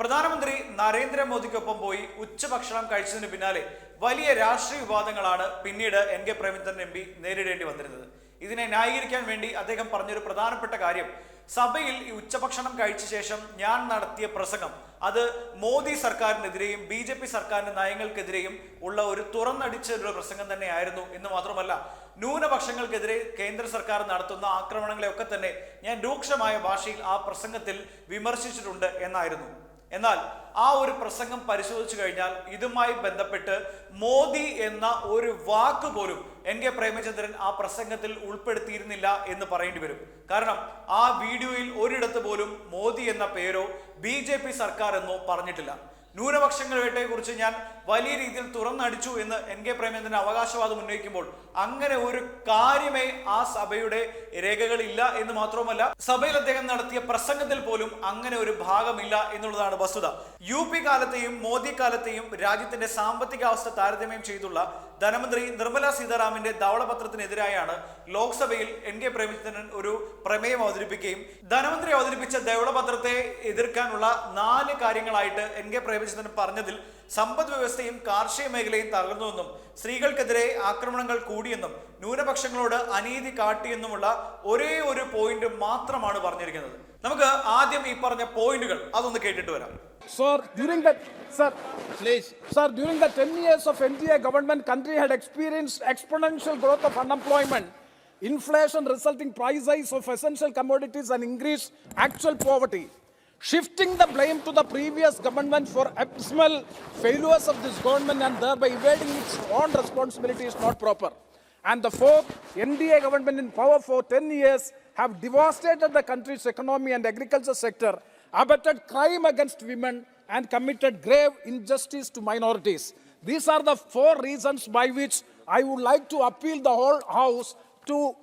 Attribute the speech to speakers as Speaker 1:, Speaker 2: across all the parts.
Speaker 1: പ്രധാനമന്ത്രി നരേന്ദ്രമോദിക്കൊപ്പം പോയി ഉച്ചഭക്ഷണം കഴിച്ചതിന് പിന്നാലെ വലിയ രാഷ്ട്രീയ വിവാദങ്ങളാണ് പിന്നീട് N K Premachandran M P നേരിടേണ്ടി വന്നിരുന്നത്. ഇതിനെ ന്യായീകരിക്കാൻ വേണ്ടി അദ്ദേഹം പറഞ്ഞൊരു പ്രധാനപ്പെട്ട കാര്യം. സഭയിൽ ഈ ഉച്ചഭക്ഷണം കഴിച്ച ശേഷം ഞാൻ നടത്തിയ പ്രസംഗം അത് മോദി സർക്കാരിനെതിരെയും ബി ജെ പി സർക്കാരിന്റെ നയങ്ങൾക്കെതിരെയും ഉള്ള ഒരു തുറന്നടിച്ച ഒരു പ്രസംഗം തന്നെയായിരുന്നു. എന്ന് മാത്രമല്ല ന്യൂനപക്ഷങ്ങൾക്കെതിരെ കേന്ദ്ര സർക്കാർ നടത്തുന്ന ആക്രമണങ്ങളെയൊക്കെ തന്നെ ഞാൻ രൂക്ഷമായ ഭാഷയിൽ ആ പ്രസംഗത്തിൽ വിമർശിച്ചിട്ടുണ്ട് എന്നായിരുന്നു. എന്നാൽ ആ ഒരു പ്രസംഗം പരിശോധിച്ചു കഴിഞ്ഞാൽ ഇതുമായി ബന്ധപ്പെട്ട് മോദി എന്ന ഒരു വാക്ക് പോലും എൻ കെ പ്രേമചന്ദ്രൻ ആ പ്രസംഗത്തിൽ ഉൾപ്പെടുത്തിയിരുന്നില്ല എന്ന് പറയേണ്ടി വരും. കാരണം ആ വീഡിയോയിൽ ഒരിടത്ത് പോലും മോദി എന്ന പേരോ ബി സർക്കാർ എന്നോ പറഞ്ഞിട്ടില്ല. ന്യൂനപക്ഷങ്ങളുടെ കുറിച്ച് ഞാൻ വലിയ രീതിയിൽ തുറന്നടിച്ചു എന്ന് എൻ കെ പ്രേമചന്ദ്രൻ അവകാശവാദം ഉന്നയിക്കുമ്പോൾ അങ്ങനെ ഒരു കാര്യമേ ആ സഭയുടെ രേഖകളില്ല എന്ന് മാത്രവുമല്ല സഭയിൽ അദ്ദേഹം നടത്തിയ പ്രസംഗത്തിൽ പോലും അങ്ങനെ ഒരു ഭാഗമില്ല എന്നുള്ളതാണ് വസ്തുത. യു പി കാലത്തെയും മോദി കാലത്തെയും രാജ്യത്തിന്റെ സാമ്പത്തിക അവസ്ഥ താരതമ്യം ചെയ്തുള്ള ധനമന്ത്രി നിർമ്മല സീതാരാമന്റെ ധവളപത്രത്തിനെതിരായാണ് ലോക്സഭയിൽ എൻ കെ പ്രേമചന്ദ്രൻ ഒരു പ്രമേയം അവതരിപ്പിക്കുകയും ധനമന്ത്രി അവതരിപ്പിച്ച ധവളപത്രത്തെ എതിർക്കാനുള്ള നാല് കാര്യങ്ങളായിട്ട് എൻ കെ പ്രേമചന്ദ്രൻ പറഞ്ഞതിൽ സമ്പദ് വ്യവസ്ഥയും കാർഷിക മേഖലയും തകർന്നുവെന്നും സ്ത്രീകൾക്കെതിരെ ആക്രമണങ്ങൾ കൂടിയെന്നും ന്യൂനപക്ഷങ്ങളോട് അനീതി കാട്ടിയെന്നുമുള്ള ഒരേ ഒരു പോയിന്റ് മാത്രമാണ് പറഞ്ഞിരിക്കുന്നത്. നമുക്ക് ആദ്യം ഈ പറഞ്ഞ പോയിന്റുകൾ അതൊന്ന് കേട്ടിട്ട് വരാം.
Speaker 2: Inflation resulting prices of essential commodities and increase actual poverty Shifting the blame to the previous government for abysmal failures of this government and thereby evading its own responsibility is not proper. And the fourth, NDA government in power for 10 years have devastated the country's economy and agriculture sector, abetted crime against women, and committed grave injustice to minorities. These are the four reasons by which I would like to appeal the whole House to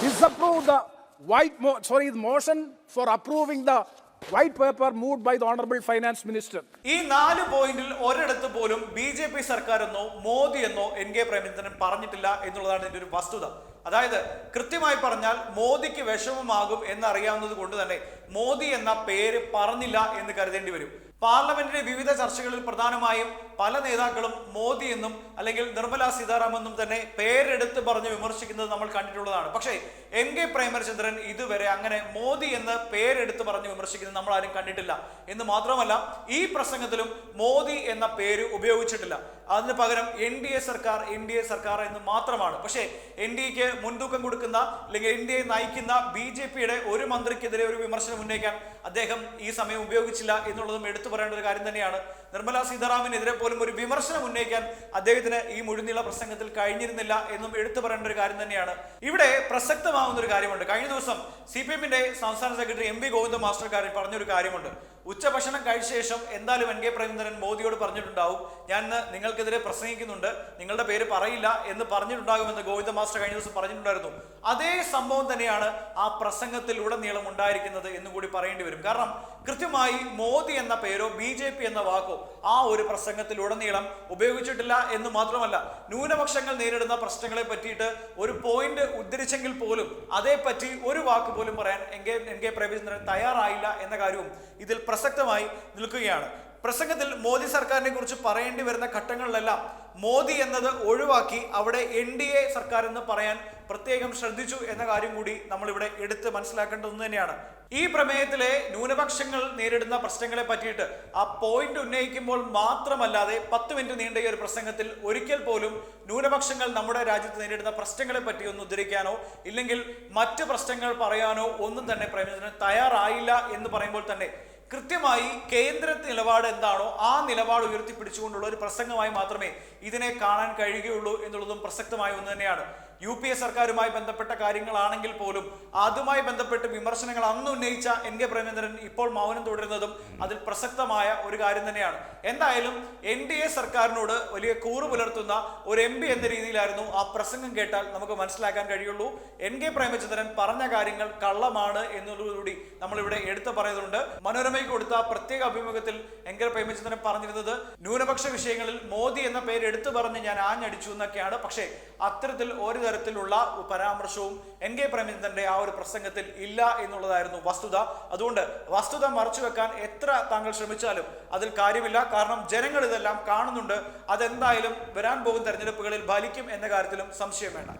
Speaker 2: disapprove the white, mo- sorry, the motion for approving the white paper moved by the honourable finance minister
Speaker 1: ഈ നാല് പോയിന്റിൽ ഒരിടത്ത് പോലും B J P സർക്കാർ എന്നോ മോദി എന്നോ N K Premachandran പറഞ്ഞിട്ടില്ല എന്നുള്ളതാണ് ഇതിന്റെ ഒരു വസ്തുത. അതായത് കൃത്യമായി പറഞ്ഞാൽ മോദിക്ക് വിഷമമാകും എന്നറിയാവുന്നത് കൊണ്ട് തന്നെ മോദി എന്ന പേര് പറഞ്ഞില്ല എന്ന് കരുതേണ്ടി വരും. പാർലമെന്റിലെ വിവിധ ചർച്ചകളിൽ പ്രധാനമായും പല നേതാക്കളും മോദി എന്നും അല്ലെങ്കിൽ നിർമ്മല സീതാറാം എന്നും തന്നെ പേരെടുത്ത് പറഞ്ഞ് വിമർശിക്കുന്നത് നമ്മൾ കണ്ടിട്ടുള്ളതാണ്. പക്ഷേ എം കെ പ്രേമചന്ദ്രൻ ഇതുവരെ അങ്ങനെ മോദി എന്ന് പേരെടുത്ത് പറഞ്ഞ് വിമർശിക്കുന്നത് നമ്മൾ ആരും കണ്ടിട്ടില്ല. എന്ന് മാത്രമല്ല ഈ പ്രസംഗത്തിലും മോദി എന്ന പേര് ഉപയോഗിച്ചിട്ടില്ല. അതിന് പകരം എൻ ഡി എ സർക്കാർ എൻ ഡി എ സർക്കാർ എന്ന് മാത്രമാണ്. പക്ഷേ എൻ ഡി എക്ക് മുൻതൂക്കം കൊടുക്കുന്ന അല്ലെങ്കിൽ എൻ ഡി എ നയിക്കുന്ന ബി ജെ പിയുടെ ഒരു മന്ത്രിക്കെതിരെ ഒരു വിമർശനം ഉന്നയിക്കാൻ അദ്ദേഹം ഈ സമയം ഉപയോഗിച്ചില്ല എന്നുള്ളതും എടുത്തു പറയേണ്ട ഒരു കാര്യം തന്നെയാണ്. നിർമ്മല സീതാറാമിനെതിരെ പോലും ഒരു വിമർശനം ഉന്നയിക്കാൻ അദ്ദേഹത്തിന് ഈ മുഴുനീള പ്രസംഗത്തിൽ കഴിഞ്ഞിരുന്നില്ല എന്നും എടുത്തു പറയേണ്ട ഒരു കാര്യം തന്നെയാണ്. ഇവിടെ പ്രസക്തമാവുന്ന ഒരു കാര്യമുണ്ട്. കഴിഞ്ഞ ദിവസം സി പി എമ്മിന്റെ സംസ്ഥാന secretary M V Govinda master പറഞ്ഞൊരു കാര്യമുണ്ട്. ഉച്ചഭക്ഷണം കഴിച്ച ശേഷം എന്തായാലും എൻ കെ പ്രേമചന്ദ്രൻ മോദിയോട് പറഞ്ഞിട്ടുണ്ടാവും. ഞാൻ നിങ്ങൾക്കെതിരെ പ്രസംഗിക്കുന്നുണ്ട്. നിങ്ങളുടെ പേര് പറയില്ല എന്ന് പറഞ്ഞിട്ടുണ്ടാകുമെന്ന് ഗോവിന്ദ മാസ്റ്റർ കഴിഞ്ഞ ദിവസം പറഞ്ഞിട്ടുണ്ടായിരുന്നു. അതേ സംഭവം തന്നെയാണ് ആ പ്രസംഗത്തിൽ ഉടനീളം ഉണ്ടായിരിക്കുന്നത് എന്ന് കൂടി പറയേണ്ടി വരും. കാരണം കൃത്യമായി മോദി എന്ന പേരോ ബി ജെ പി എന്ന വാക്കോ ആ ഒരു പ്രസംഗത്തിൽ ഉടനീളം ഉപയോഗിച്ചിട്ടില്ല എന്ന് മാത്രമല്ല ന്യൂനപക്ഷങ്ങൾ നേരിടുന്ന പ്രശ്നങ്ങളെ പറ്റിയിട്ട് ഒരു പോയിന്റ് ഉദ്ധരിച്ചെങ്കിൽ പോലും അതേപ്പറ്റി ഒരു വാക്ക് പോലും പറയാൻ N K N K Premachandran തയ്യാറായില്ല എന്ന കാര്യവും ഇതിൽ പ്രസക്തമായി നിൽക്കുകയാണ്. പ്രസംഗത്തിൽ മോദി സർക്കാരിനെ കുറിച്ച് പറയേണ്ടി വരുന്ന ഘട്ടങ്ങളിലെല്ലാം മോദി എന്നത് ഒഴിവാക്കി അവിടെ എൻ ഡി എ സർക്കാർ എന്ന് പറയാൻ പ്രത്യേകം ശ്രദ്ധിച്ചു എന്ന കാര്യം കൂടി നമ്മളിവിടെ എടുത്ത് മനസ്സിലാക്കേണ്ട ഒന്ന് തന്നെയാണ്. ഈ പ്രമേയത്തിലെ ന്യൂനപക്ഷങ്ങൾ നേരിടുന്ന പ്രശ്നങ്ങളെ പറ്റിയിട്ട് ആ പോയിന്റ് ഉന്നയിക്കുമ്പോൾ മാത്രമല്ലാതെ പത്ത് മിനിറ്റ് നീണ്ട ഈ ഒരു പ്രസംഗത്തിൽ ഒരിക്കൽ പോലും ന്യൂനപക്ഷങ്ങൾ നമ്മുടെ രാജ്യത്ത് നേരിടുന്ന പ്രശ്നങ്ങളെ പറ്റി ഒന്ന് ഉദ്ധരിക്കാനോ ഇല്ലെങ്കിൽ മറ്റ് പ്രശ്നങ്ങൾ പറയാനോ ഒന്നും തന്നെ പ്രേമചന്ദ്രൻ തയ്യാറായില്ല എന്ന് പറയുമ്പോൾ തന്നെ കൃത്യമായി കേന്ദ്ര നിലപാട് എന്താണോ ആ നിലപാട് ഉയർത്തിപ്പിടിച്ചുകൊണ്ടുള്ള ഒരു പ്രസംഗമായി മാത്രമേ ഇതിനെ കാണാൻ കഴിയുകയുള്ളൂ എന്നുള്ളതും പ്രസക്തമായ ഒന്ന് തന്നെയാണ്. യു പി എ സർക്കാരുമായി ബന്ധപ്പെട്ട കാര്യങ്ങളാണെങ്കിൽ പോലും അതുമായി ബന്ധപ്പെട്ട് വിമർശനങ്ങൾ അന്ന് ഉന്നയിച്ച എൻ കെ പ്രേമേന്ദ്രൻ ഇപ്പോൾ മൗനം തുടരുന്നതും അതിൽ പ്രസക്തമായ ഒരു കാര്യം തന്നെയാണ്. എന്തായാലും എൻ ഡി എ സർക്കാരിനോട് വലിയ കൂറ് പുലർത്തുന്ന ഒരു എം പി എന്ന രീതിയിലായിരുന്നു ആ പ്രസംഗം കേട്ടാൽ നമുക്ക് മനസ്സിലാക്കാൻ കഴിയുള്ളൂ. എൻ കെ പ്രേമചന്ദ്രൻ പറഞ്ഞ കാര്യങ്ങൾ കള്ളമാണ് എന്നുള്ളതുകൂടി നമ്മളിവിടെ എടുത്തു പറയുന്നുണ്ട്. മനോരമയ്ക്ക് കൊടുത്ത പ്രത്യേക അഭിമുഖത്തിൽ എൻ കെ പ്രേമചന്ദ്രൻ പറഞ്ഞിരുന്നത് ന്യൂനപക്ഷ വിഷയങ്ങളിൽ മോദി എന്ന പേര് എടുത്തു പറഞ്ഞ് ഞാൻ ആഞ്ഞടിച്ചു എന്നൊക്കെയാണ്. പക്ഷേ അത്തരത്തിൽ ഒരു തരത്തിലുള്ള പരാമർശവും എൻ കെ പ്രേമചന്ദ്രന്റെ ആ ഒരു പ്രസംഗത്തിൽ ഇല്ല എന്നുള്ളതായിരുന്നു വസ്തുത. അതുകൊണ്ട് വസ്തുത മറച്ചു വെക്കാൻ എത്ര താങ്കൾ ശ്രമിച്ചാലും അതിൽ കാര്യമില്ല. കാരണം ജനങ്ങൾ ഇതെല്ലാം കാണുന്നുണ്ട്. അതെന്തായാലും വരാൻ പോകുന്ന തെരഞ്ഞെടുപ്പുകളിൽ ഫലിക്കും എന്ന കാര്യത്തിലും സംശയം വേണ്ട.